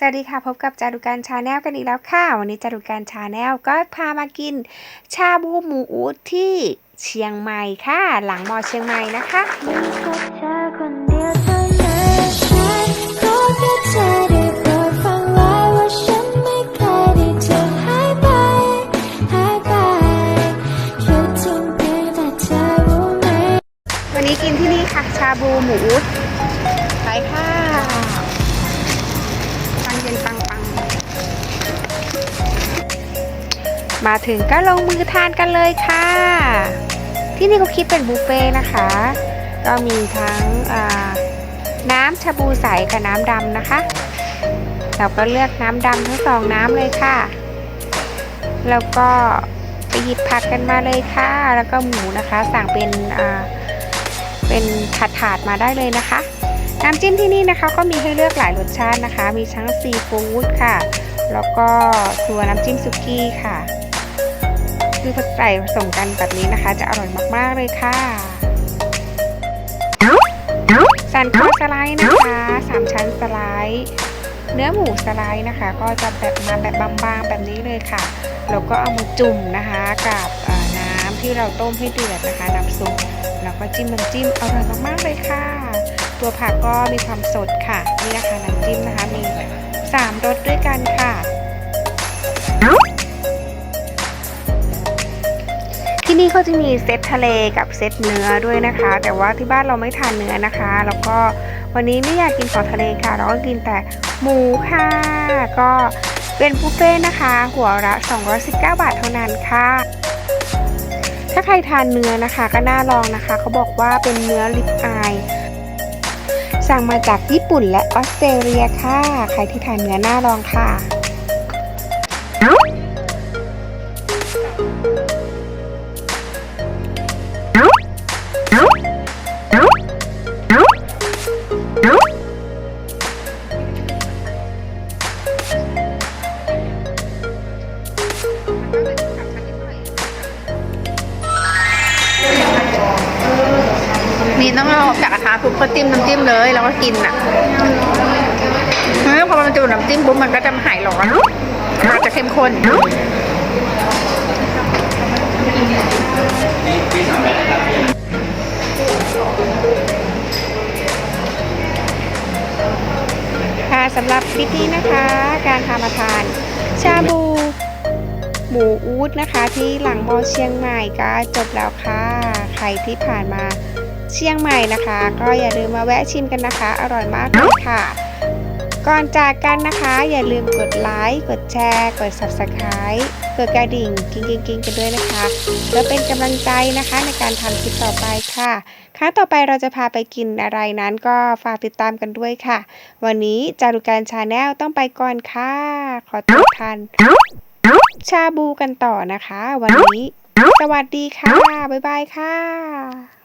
สวัสดีค่ะ พบกับจารุการชาแนลกันอีกแล้วค่ะ วันนี้จารุการชาแนลก็พามากิน ชาบูหมูอูดที่เชียงใหม่ค่ะ หลังมอเชียงใหม่นะคะวันนี้กินที่นี่ค่ะ ชาบูหมูอูดไปค่ะ ย็นปังปังมาถึงก็ลงมือทานกันเลยค่ะ ที่นี่เขาคิดเป็นบุฟเฟ่ต์นะคะ ก็มีทั้งน้ำชาบูใสกับน้ำดำนะคะ เราก็เลือกน้ำดำทั้งสองน้ำเลยค่ะ แล้วก็ไปหยิบผักกันมาเลยค่ะ แล้วก็หมูนะคะ สั่งเป็นเป็นถาดถาดมาได้เลยนะคะ น้ำจิ้มที่นี่นะคะก็มีให้เลือกหลายรสชาตินะคะ มีทั้งซีฟู้ดค่ะ แล้วก็ตัวน้ำจิ้มซุกี้ค่ะ คือผใส่ผสมกันแบบนี้นะคะ จะอร่อยมากๆเลยค่ะสันคอสไลด์นะคะสามชั้นสไลด์เนื้อหมูสไลด์นะคะ ก็จะแบบมาแบบบางๆแบบนี้เลยค่ะแล้วก็เอามาจุ่มนะคะกับน้ำที่เราต้มให้เดือดนะคะน้ำซุปแล้วก็จิ้มน้ำจิ้มอร่อยมากๆเลยค่ะ ตัวผักก็มีความสดค่ะ นี่นะคะน้ำจิ้มนะคะ มีสามรสด้วยกันค่ะ ที่นี่เขาจะมีเซตทะเลกับเซตเนื้อด้วยนะคะ แต่ว่าที่บ้านเราไม่ทานเนื้อนะคะ แล้วก็วันนี้ไม่อยากกินของทะเลค่ะ เราก็กินแต่หมูค่ะ ก็เป็นบุฟเฟ่นะคะ หัวละ 219 บาทเท่านั้นค่ะ ถ้าใครทานเนื้อนะคะก็น่าลองนะคะ เขาบอกว่าเป็นเนื้อลิปอาย สั่งมาจากญี่ปุ่นและออสเตรเลียค่ะ ใครที่ทานเนื้อหน้าลองค่ะ นี่ต้องเอาจากกระทะปุ๊บก็จิ้มน้ำจิ้มเลยแล้วก็กินอะเฮ้ยพอมันจูน้ำจิ้มปุ๊บมันก็จะหายร้อนมันจะเข้มข้นค่ะสำหรับคลิปนี้นะคะ การทำอาทาน ชาบู หมูอูดนะคะ ที่หลังมอเชียงใหม่ก็จบแล้วค่ะ ใครที่ผ่านมา เชียงใหม่นะคะ ก็อย่าลืมมาแวะชิมกันนะคะ อร่อยมากเลยค่ะ ก่อนจากกันนะคะ อย่าลืมกดไลค์กดแชร์ กด subscribe กดกระดิ่งกิ้งกิ้งกิ้งกันด้วยนะคะเพื่อเป็นกำลังใจนะคะในการทำคลิปต่อไปค่ะครั้งต่อไปเราจะพาไปกินอะไรนั้นก็ฝากติดตามกันด้วยค่ะ วันนี้จารุการชาแนลต้องไปก่อนค่ะ ขอตัวทานชาบูกันต่อนะคะ วันนี้ สวัสดีค่ะ บ๊ายบายค่ะ